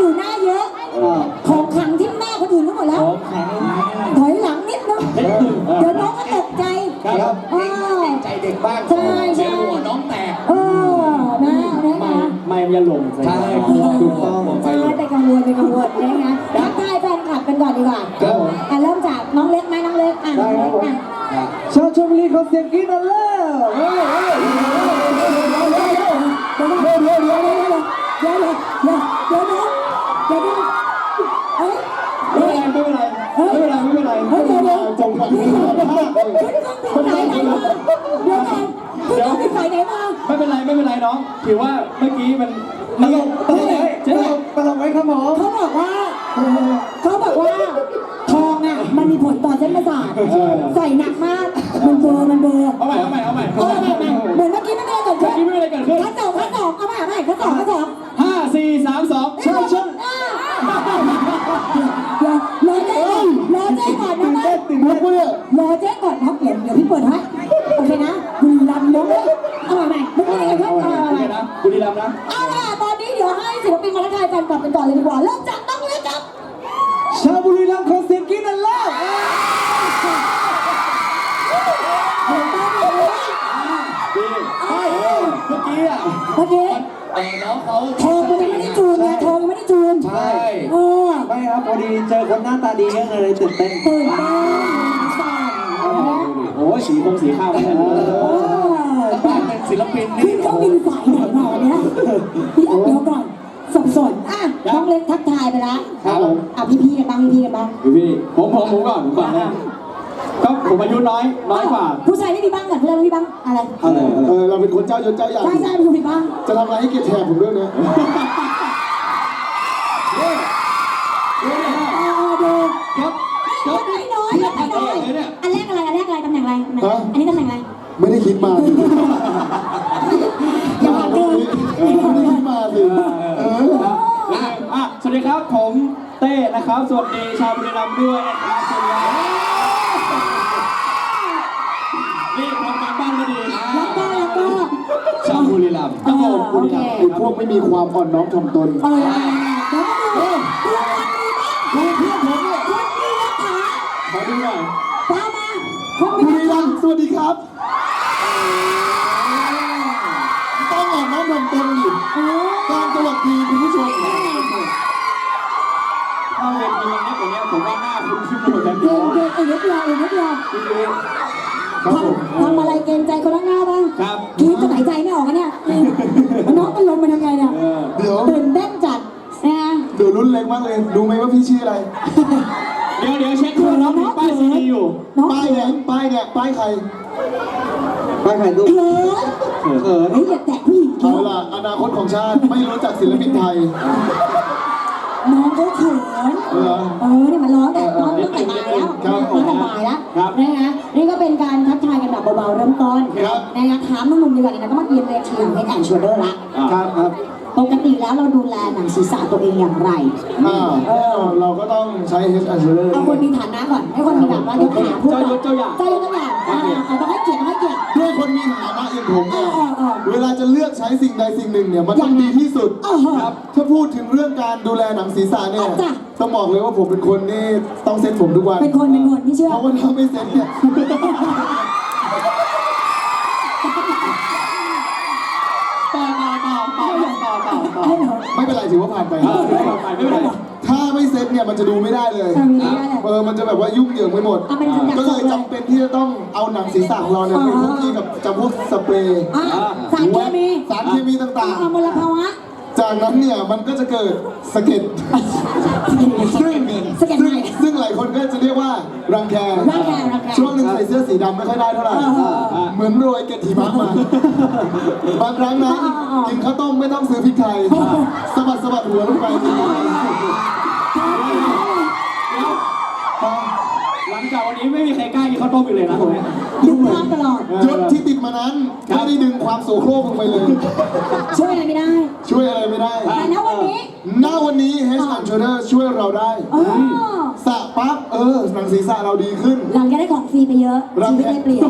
อยู่หน้าเยอะ ของขังที่หน้าคนอื่นทั้งหมดแล้ว ของแข็งถอยหลังนิดนึงเล็กตึงเดี๋ยวน้องก็ตกใจครับเออใจเด็กบ้างใช่ใช่เดี๋ยวหัวน้องแตกเออนะนะไม่คะไม่มันจะหลงใช่กลัวกลัวกลัวใช่ไปกังวลไปกังวลนะคะทักทายแฟนคลับกันก่อนดีกว่าครับผมอะเริ่มจากน้องเล็กไหมน้องเล็กอะได้ครับผมอะชาวชลบุรีเขาเสียงกรี๊ดกันแล้วเฮ้ยเฮ้ยเดี๋ยวเดี๋ยวเดี๋ยวเดี๋ยวเดี๋ยวเดี๋ยวเดี๋ยวเดี๋ยวเดี๋ยวเดี๋ยวเดี๋ยวเดี๋ยวเดี๋ยวเฮ้ยไม่เป็นไรไม่เป็นไรไม่เป็นไรไม่เป็นไรเฮ้ยเดี๋ยวเดี๋ยวจงหวังเดี๋ยวเดี๋ยวเดี๋ยวเดี๋ยวเดี๋ยวเดี๋ยวเดี๋ยวเดี๋ยวเดี๋ยวเดี๋ยวเดี๋ยวเดี๋ยวเดี๋ยวไหนมาไม่เป็นไรไม่เป็นไรน้องถือว่าเมื่อกี้มันตลกตลกเจ๊ตลกไว้ครับหมอเขาบอกว่าเขาบอกว่าทองอะมันมีผลต่อเส้นประสาทใส่หนักมากมันเบลอมันเบลอเอาใหม่เอาใหม่เอาใหม่เออไม่ไม่เหมือนเมื่อกี้ไม่ได้เกิดขึ้นเมื่อกี้ไม่มีอะไรเกิดขึ้นขั้นสองขั้นสองเอาใหม่เอาใหม่ขั้นสองขั้นสอง เจอคนหน้าตาดีก็เลยตื่นเต้นตื่นเต้นสั่นนะโอ้ยสีคงสีข้าวไม่ได้เออบ้านเป็นศิลปินขึ้นี่นเครื่องบินสายไหนมาเนี่ยเดี๋ยวก่อนสับสนอะน้องเล็กทักทายไปแล้วครับผมอะพี่ๆกันบ้างพี่ๆกันบ้างพี่พี่ผมผมผมก่อนผมก่อนนะก็ผมอายุน้อยน้อยกว่า ผู้ชายไม่มีบ้างก่อนเพื่อนไม่มีบ้างอะไรอะไรเออเราเป็นคนเจ้ายศเจ้าอย่างใช่ใช่ผู้มีบ้างจะทำอะไรให้เกียรติแทนผมด้วยนะ เออดู ครับ ไม่น้อยไม่น้อยอันแรกอะไรอันแรกอะไรตำแหน่งอะไรตำแหน่งอะไรอันนี้ตำแหน่งอะไรไม่ได้คิดมาอย่าบอกเกินไม่ได้คิดมาสิเอออะสวัสดีครับผมเต้นะครับ สวัสดีชาวบุรีรัมย์ด้วยนะครับสวัสดีนี่ทำการบ้านก็ดีแล้วก็แล้วก็ชาวบุรีรัมย์ครับผมบุรีรัมย์ไอ้พวกไม่มีความอ่อนน้อมถ่อมตนเออเดี๋ยวก็ดูดูคนมีบ้างดูเพื่อนผมเนี่ยคนมีรักฐานขอดูหน่อยตามมาคนบุมีรีรัมย์ สวัสดีครับต้องอ่อนน้อมถ่อมตนดิเออการสวัสดีคุณผู้ชมถ้าเวทีมันเล็กกว่านี้ผมว่าหน้าคุณขึ้นมาเหมือนกันเก่งเก่งอีกนิดเดียวอีกนิดเดียวครับผมทำทำอะไรเกรงใจคนข้างหน้าบ้างครับกรีดจะหายใจไม่ออกอะเนี่ยน้องเป็นลมเป็นยังไงเนี่ยเออเดี๋ยวตื่นเต้นจัดนะเดี๋ยวรุ่นเล็กมากเลยรู้ไหมว่าพี่ชื่ออะไร เดี๋ยวเดี๋ยวเช็คดูน้องมีป้ายซีดีอยู่ น้องป้ายเขิเนี่ยนป้ายเนี่ยป้ายใครป้ายใครดูเขินเขินเฮ้ยอย่าแตะผู้หญิงเอาเขาล่ะอนาคตของชาติไม่รู้จักศิลปินไทยน้องเขาเขินเหรอเออเนี่ยมันร้องแต่ร้องตั้งแต่บ่ายแล้วครับร้องแต่บ่ายแล้วนะคะนี่ก็เป็นการทักทายกันแบบเบาๆเริ่มต้นครับ นะคะถามหนุ่มๆดีกว่าเนี่ยนะก็มาเรียนเวทีของ Head and Shoulder ละ ครับครับ ปกติแล้วเราดูแลหนังศีรษะตัวเองอย่างไรอ่าแน่นอนเราก็ต้องใช้ H a n d s h o u l d e r เอาคนมีฐานะก่อนให้คนมีแบบว่าเดี๋ยวขาพูดเจ้าก่ยอนศเจ้าอย่างเจ้ายศเจ้าอย่างอ่าเอาต้องให้เกียรติต้องให้เกียรติ ด้วยคนมีฐานะอย่างผมเอเนี่ยอเออเออเวลาจะเลือกใช้สิ่งใดสิ่งหนึ่งเนี่ยมันต้องดีที่สุดเออเออครับถ้าพูดถึงเรื่องการดูแลหนังศีรษะเนี่ยเอาจ้ะ ต้องบอกเลยว่าผมเป็นคนนี่ต้องเซ็ตผมทุกวันเป็นคนเป็นคนที่เชื่อ เพราะว่าถ้าไม่เซ็ตเนี่ยต่ ถือว่าผ่านไปเออไม่เป็นไรไม่เป็นไร ถ้าไม่เซ็ตเนี่ยมันจะดูไม่ได้เลยเออไม่ได้เลยเออ มันจะแบบว่ายุ่งเหยิงไปหมด เอาเป็นคนอยากก็เลยจำเป็นที่จะต้องเอาหนังศีรษะของเราเนี่ยไปคุกคีกับจำพวกสเปรย์อะสารเคมีสารเคมีต่างอ่มลภาวะ ๆ จากนั้นเนี่ยมันก็จะเกิดสะเก็ดซึ่งสแกนซึ่งให้ซึ่งหลายคนก็จะเรียกว่ารังแครังแครังแค ช่วงหนึ่งใส่เสื้อสีดำไม่ค่อยได้เท่าไหร่เออเออเออเหมือนโรยเกล็ดหิมะมาบางครั้งนะเออเออกินข้าวต้มไม่ต้องซื้อพริกไทยสะบัดสะบัดหัวลงไป หลังจากวันนี้ไม่มีใครกล้ากินข้าวต้มอีกเลยนะตรงนี้ดึงภาพตลอด ยศที่ติดมานั้นไม่ได้ดึงความโสโครกลงไปเลย ช่วยอะไรไม่ได้ ช่วยอะไรไม่ได้แต่ณวันนี้ณวันนี้ Head and Shoulder ช่วยเราได้เออสระปั๊บเออหนังศีรษะเราดีขึ้น หลังจากได้ของฟรีไปเยอะชีวิตได้เปลี่ยน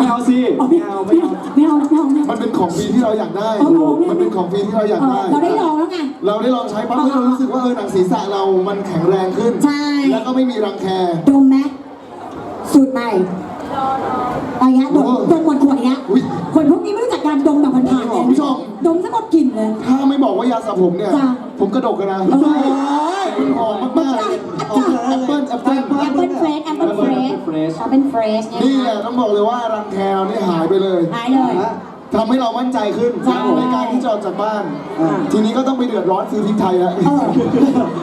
ไม่เอาสิอ๋อไม่เอาไม่เอาไม่เอาไม่เอาไม่เอามันเป็นของฟรีที่เราอยากได้เออเออมันเป็นของฟรีที่เราอยากเอได้อเราได้ลองแล้วไง เราได้ลองใช้ปั๊บเฮ้ยเรารู้สึกว่าเออหนังศีรษะเรามันแข็งแรงขึ้น ใช่ แล้วก็ไม่มีรังแค ดมไหมสูตรใหม่อะไรเงี้ยดมโอ้ดมหมดขวดเนี้ยอุ๊ยคนพวกนี้ไม่รู้จักการดมแบบผ่านๆเลยคุณผู้ชม ดมซะหมดกลิ่นเลย ถ้าไม่บอกว่ายาสระผมเนี่ย จ้ะ ผมกระดกกันนะ โอ้ย มันหอมมากๆเลยแอปเปิ้ลแอปเปิ้ลแอปเปิลเฟรชแอปเปิลเฟรช Fresh แอปเปิลเฟรชนี่เนี่ยแหละต้องบอกเลยว่ารังแคเรานี่หายไปเลยหายเลยทำให้เรามั่นใจขึ้นใช่ในการที่จะออกจากบ้านอ่าทีนี้ก็ต้องไปเดือดร้อนซื้อพริกไทยแล้วเออ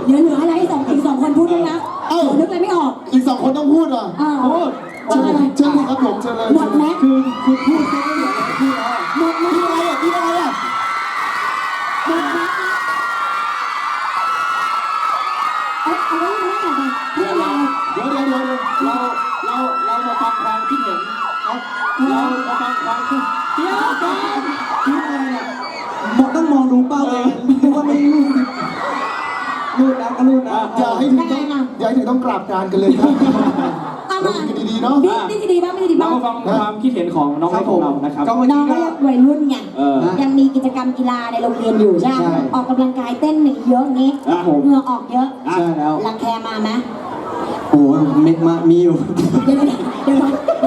เดี๋ยวเหลืออะไรสองอีกสองคนพูดด้วยนะเอ้านึกอะไรไม่ออก อีกสองคนต้องพูดอะเออพูดเชิญอะไรเชิญพูดครับผมเชิญเลยหมดไหมคือคือพูด มองต้องมองดูเป้าเลยคิดว่าไม่รูดรูดแล้วก็รูดนะอย่าให้ถึงต้องอย่าให้ถึงต้องกราบการกันเลยครับเอาเรามาคุยกันดีๆเนาะนี่นี่จะดีบ้างไม่จะดีเราบ้างมาฟังความคิดเห็นของน้องครัเล็บกผของมเรานะครับ ก็วันน้อนี้งก็ก็ ยังวัยรุ่นไงเออยังมีกิจกรรมกีฬาในโรงเรียนอยู่ใช่ไหมใช่ออกกำลังกายเต้นหนึ่งเยอะงี้ครับผม เหงื่อออกเยอะใช่แล้ว รังแคมาไหมโอ้โหเม็ดมามีอยู่ เดี๋ยวเดี๋ยวเดี๋ยวก่อนเดี๋ยว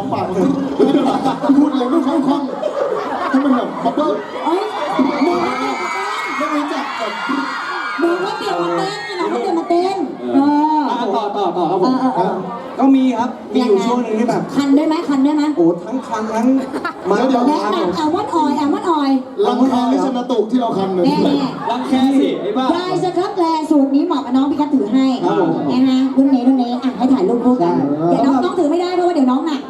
อร์มวอร์มปากพูดอะไรไม่ค่อยคล่องๆให้มันแบบบับเบิ้ลเอ้ยไม่รู้จักแบบหนูก็เตรียมมาเต้นไงเราเตรียมมาเต้นเออ อะต่อต่อต่อครับผมอเออเออ ก็มีครับ มีอยู่ช่วงหนึ่งที่แบบ คันได้ไหมคันได้ไหมโอ้ทั้งคันทั้งมาแนะครับผมนำแอลมอนออยแอลมอนออยรังแคไม่ชนาตุที่เราคันเลย แน่แน่รังแค่สิไอ้บ้า ๆได้สครับแลสูตรนี้เหมาะกับน้องพี่กัดถือให้ครับผม นะฮะรุ่นนี้รุ่นนี้อะให้ถ่ายรูปคู่กัน เดี๋ยวน้องน้องถือไม่ได้เพราะว่าเดี๋ยวน้องหนัก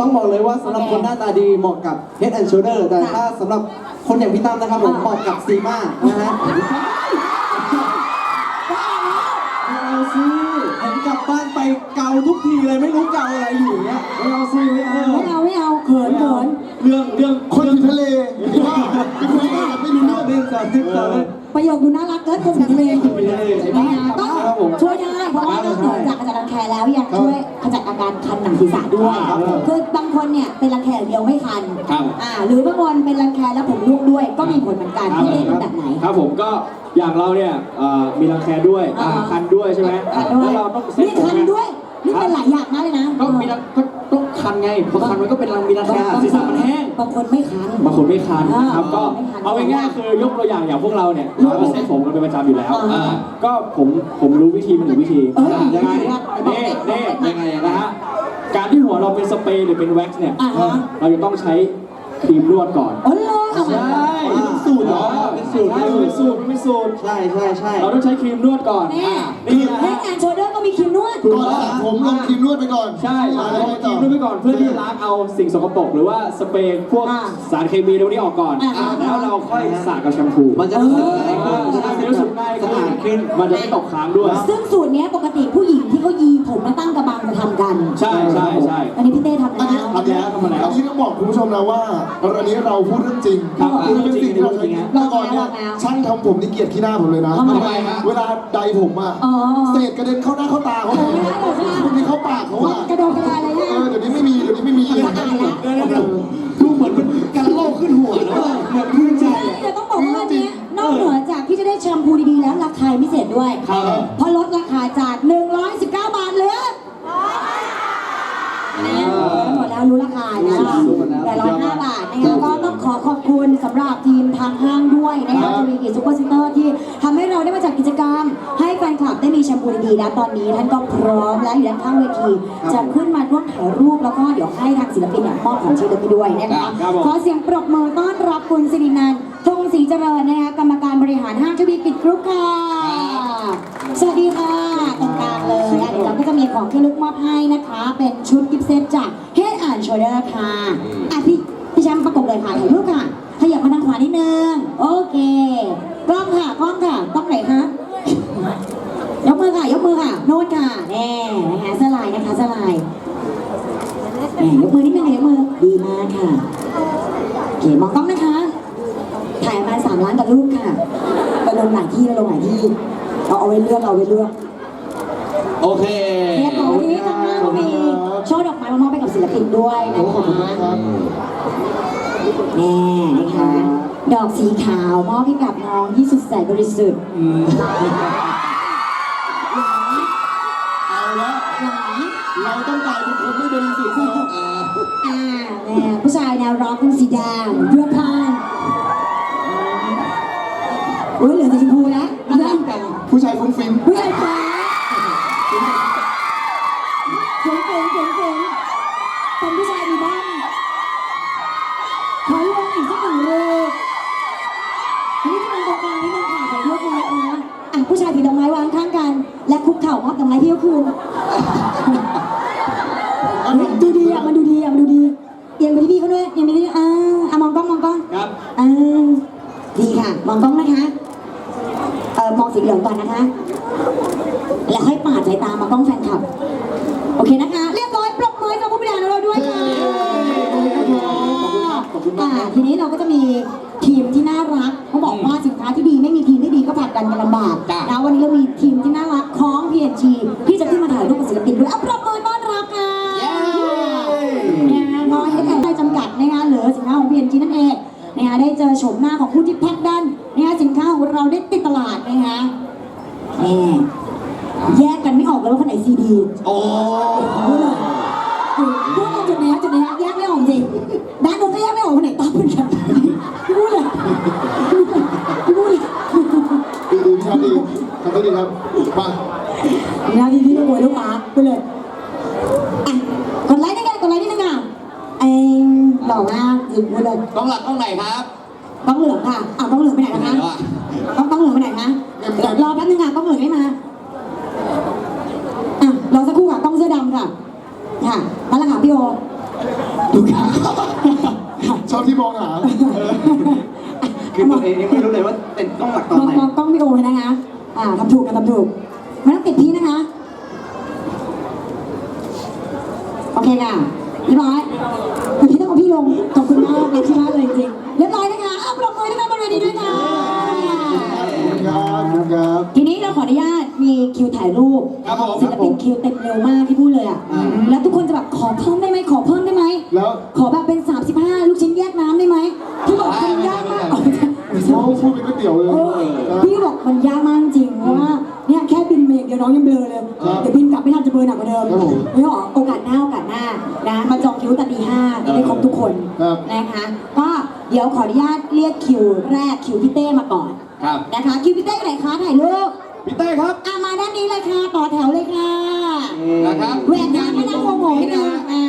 ต้องบอกเลยว่าสำหรับคนหน้าตาดีเหมาะกับ Head and Shoulder แต่ค่ะถ้าสำหรับคนอย่างพี่ตั้มนะครับผมอ่าเหมาะกับซีมานะฮะไม่เอาซิเห็นกลับบ้านไปเกาทุกทีเลยไม่รู้เกาอะไรอยู่เนี้ยไม่เอาซิไม่เอาไม่เอาไม่เอาเขินเขินเรื่องเรื่องคนอยู่ทะเลไอ้บ้าไปคุยกันแบบไม่รู้เรื่องเล่นสอนทิปสอนเล่นประโยคดูน่ารักเกินคนกันเลยไม่เอาต้องครับผมช่วยได้เพราะว่านอกเหนือจากขจัดรังแคแล้วยังช่วยขจัดอา การคันหนังศีรษะด้วย ครับผมคือบางคนเนี่ยเป็นรังแคอย่างเดียวไม่คันครับ อ่าหรือบางคนเป็นรังแคแล้วผมร่วงด้วย ก็มีผลเหมือนกันที่เล่นเป็นแบบไหน ครับผมก็อย่างเราเนี่ยเอ่อมีรังแคด้วยอ่า คันด้วยใช่ไหมคันด้วยแล้วเราต้องเซ็ตนี่ผมคันไงด้วย นี่เป็นหลายอย่างมากเลยนะ ก็มีรังก็ต้อง คันไงเพราะคันมันก็เป็นรังมีรังแคศีรษะมันแห้งบางคนไม่คันบางคนไม่คันนะครับอ่าก็ไม่คันเอาง่ายๆคือยกตัวอย่างอย่างพวกเราเนี่ยรู้เราก็เซ็ตผมกันเป็นประจำอยู่แล้วอ่าอ่าก็ผมผมรู้วิธีมันอยู่วิธีเอ้ยยังไงว่าเน่เน่บอกยังไงนะฮะการที่หัวเราเป็นสเปรย์หรือเป็นแว็กซ์เนี่ยอ่าฮะเราจะต้องใช้ครีมนวดก่อนอ๋อเหรอเอามาใช่เป็นสูตรเหรอเป็นสูตรใช่เป็นสูตรเป็นสูตรใช่ใช่ใช่เราต้องใช้ครีมนวดก่อนแม่อ่านี่นะแม่ฮะ งานโชว์เดอร์ก็มีครีมนวดก่อนสระผมลงครีมนวดไปก่อนใช่อ่าเราแล้วคไงรีต่อมนวดไปก่อนเพื่อที่ล้างเอาสิ่งสกปรกหรือว่าสเปรย์พวกอ่าสารเคมีในพวกนี้ออกก่อนอ่าอ่า แล้วเราค่อยสระกับแชมพูมันจะเออเออจะได้รู้สึกง่ายสะอาดขึ้นมันจะไม่ตกค้างด้วย ซึ่งสูตรเนี้ยปกติผู้หญิงที่เขายีผมมาตั้งกระบังจะทำกันใช่ใช่ใช่ อันนี้พี่เต้ทำอันแล้นี้วอันนี้ทำมาแล้วอันนี้ต้องบอกคุณผู้ชมนะว่าอันนี้เราพูดเรื่องจริงครับคือเป็นสิ่งที่เราจริงๆฮะเมื่อก่อนเนี่ยช่างทำผมนี่เกลียดขี้หน้าผมเลยนะทำไมฮะเวลาใดผมอะอ๋อเศษกระเด็นเข้าหน้าเข้าตาเขาเลยบางทีเข้าปากเขาอะกระโดดกระดาอะไรเอเนี่ยอเดี๋ยวนี้ไม่มีเดี๋ยวนี้ไม่มีสะอาดแล้วดูเหมือนมันกันโลกขึ้นหัวแล้วอะเหมือนขึ้นใจใช่แต่ต้องบอกว่าอันเนี้ยนอกเหนือจากที่จะได้แชมพูดีๆแล้วราคาพิเศษด้วยครับ เพราะลดราคาจาก 119 บาทเหลือเนี่ยหมดแล้วรู้ราคานะแต่ร้อยห้าบาทนะคะก็ต้องขอขอบคุณสำหรับทีมทางห้างด้วยนะคะจะมีกิจซุปเปอร์เซ็นเตอร์ที่ นคลับได้มีแชมพูดีๆนะตอนนี้ท่านก็พร้อมแล้วอยู่ด้านข้างเวที จะขึ้นมาร่วมถ่ายรูปแล้วก็เดี๋ยวให้ทางศิลปินเนี่ยมอบของที่ระลึกด้วยนะคะครับผม ขอเสียงปรบมือต้อนรับคุณสิรินันท์ธงศรีเจริญนะคะกรรมการบริหารห้างทวีกิจกรุ๊ปค่ะ สวัสดีค่ะตรงกลางเลยอะเดี๋ยวเราก็จะมีของที่ระลึกมอบให้นะคะ เป็นชุดกิฟต์เซตจาก Head and Shoulder ค่ะอะพี่พี่แชมป์ประกบเลยค่ะถ่ายรูปค่ะขยับมาทางขวานิดนึง โอเค กล้องค่ะ กล้องค่ะกล้องไหนคะ ยกมือค่ะ ยกมือค่ะ โน้ตค่ะแน่นะคะสลายนะคะสลายแหมยกมือนิดนึงค่ะยกมือดีมากค่ะโอเคมองกล้องนะคะ ถ่ายประมาณสามล้านกับรูปค่ะไปลงหลายที่แล้วลงหลายที่เอาเอาไว้เลือกเอาไว้เลือกโอเคเรียบร้อยทีนี้ข้างหน้าก็มีช่อดอกไม้มามอบให้กับศิลปินด้วยโอ้นะขอบคุณมากครับแน่นะคะ ดอกสีขาวมอบให้กับน้องที่สุดแสนบริสุทธิ์เอา ต้องกลายเป็นคนไม่บริสุทธิ์แล้วอ่าแน่ผู้ชายแนวร็อกสีแดงเพื่อพานอุ้ยเหลือสีชมพูแล้วน่ารักจังผู้ชายฟุ้งฟิ้งผู้ชายฟ้าเจ๋งเจ๋งเจ๋งเจ๋งเป็นผู้ชายมีบ้างขอลงอีกสักหนึ่งรูปนี่จะเป็นตรงกลางนิดนึงค่ะใส่ลูกไม้นะอะผู้ชายถือดอกไม้วางข้างกัน และคุกเข่ามอบดอกไม้เที่เขาคืน ก่อนนะคะ แล้วค่อยปาดสายตามากล้องแฟนคลับ โอเคนะคะ เรียบร้อยปรบมือให้กับผู้บริหารของเราด้วยค่ะอ่าทีนี้เราก็จะมีทีมที่น่ารักเขาบอกว่าสินค้าที่ดีไม่มีทีมที่ดีก็ผลักดันกันลำบาก จ้ะ นะวันนี้เรามีทีมที่น่ารักของ PNG ที่จะขึ้นมาถ่ายรูปกับศิลปินด้วยเอาปรบมือต้อนรับค่ะ นะคะน้อยให้แต่ได้จำกัดนะคะเหลือสินค้าของ PNG นั่นเองนะคะได้เจอโฉมหน้าของผู้ที่ผลักดันนะคะสินค้าของเราได้ติดตลาดนะคะนี่แยกกันไม่ออกเลยว่าคนไหนซีดี โอ้ พูดมาจุดนี้จุดนี้แยกไม่ออกจริงด้านนู้นก็แยกไม่ออกคนไหนต๊อปเหมือนกันพี่พูดเลยพี่พูดเลย ดีดีครับดีทำได้ดีครับมา นาทีที่โวยลูกค้าไปเลยอะกดไลค์ได้ไงกดไลค์นิดนึงอะเอ็งหล่อมากหยิบมาเลย ต้ องหลักต้องไหนครับต้องเหลืองค่ะอ้าวต้องเหลืองไปไหนไหนนะคะแล้วอะต้องต้องเหลืองไปไหนคะเดี๋ยวรอแป๊บนึงค่ะต้องเหลืองไม่มาอะรอสักครู่ค่ะต้องเสื้อดำค่ะค่ะมาแล้วค่ะพี่โอดูค่ะชอบที่มองหาคือตัวเองยังไม่รู้เลยว่าเป็นต้องหลักตอนมองไหนมองกล้องพี่โอเลยนะคะอ่าทำถูกกันทำถูกไม่ต้องติดพี่นะคะโอเคค่ะเรียบร้อย อบคุณมากรักที่มากเลยจริงๆเรียบร้อยนะคะอ้าวปรบมือให้แม่บนเวทีด้วยค่ะ ครับครับ ทีนี้เราขออนุญาตมีคิวถ่ายรูปครับผมศิลปินคิวเต็มเร็วมากที่พูดเลยอะแล้วทุกคนจะแบบขอเพิ่มได้ไหมขอเพิ่มได้ไหม แล้วขอแบบเป็น 35 ลูกชิ้นแยกน้ำได้ไหมพี่บอกมันยากมากเขาพูดเป็นก๋วยเตี๋ยวเลยเออพี่บอกมันยากมากจริงเพราะว่าเนี่ยแค่ บินเมกเดียวน้องยังเบลอเลย ครับเดี๋ยวบินกลับไม่ทันจะเบลอหนักกว่าเดิมครับผมไม่หรอกโอกาสหน้าโอกาสหน้านะมาจองคิวแต่ตีห้าจะได้ครบทุกคนครับ นะคะก็เดี๋ยวขออนุญาตเรียกคิวแรกคิวพี่เต้มาก่อนครับนะคะคิวพี่เต้ไหนคะถ่ายรูปพี่เต้ครับ อะมาด้านนี้เลยค่ะต่อแถวเลยค่ะ นะครับแหวกทางให้นั่งโมโหนิดนึงอ่า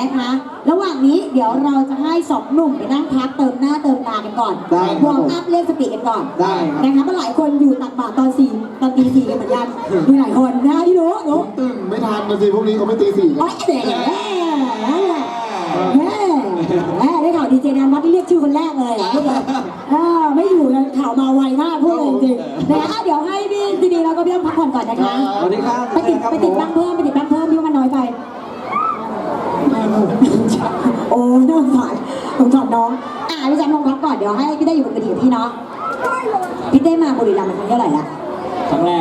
นะคะ ระหว่างนี้เดี๋ยวเราจะให้สองหนุ่มไปนั่งพักเติมหน้าเติมตากันก่อนได้ครับวอร์มอัพเรียกสติกันก่อนได้ครับ นะคะเพราะหลายคนอยู่ตักบาตรตอนสี่ตอนตีสี่กันเหมือนกันมีหลายคนนะคะที่รู้รู้ ตื่นไม่ทันนะสิพวกนี้เขาไม่ตีสี่กัโอ๊นยเดี๋ยว ก็พี่ต้องพักผ่อนก่อนนะคะสวัสดีครับไปติดครับไปติดผมบ้างเพิ่มไปติดบ้างเพิ่มพี่ว่ามันน้อยไปโอ้น่าสงสารสงสารน้องอ่าพี่แจ๊คลงพักก่อนเดี๋ยวให้พี่ได้อยู่บนเวทีกับพี่เนาะพี่เต้มาบุรีรัมย์เป็นครั้งที่เท่าไหร่ละครั้งแรก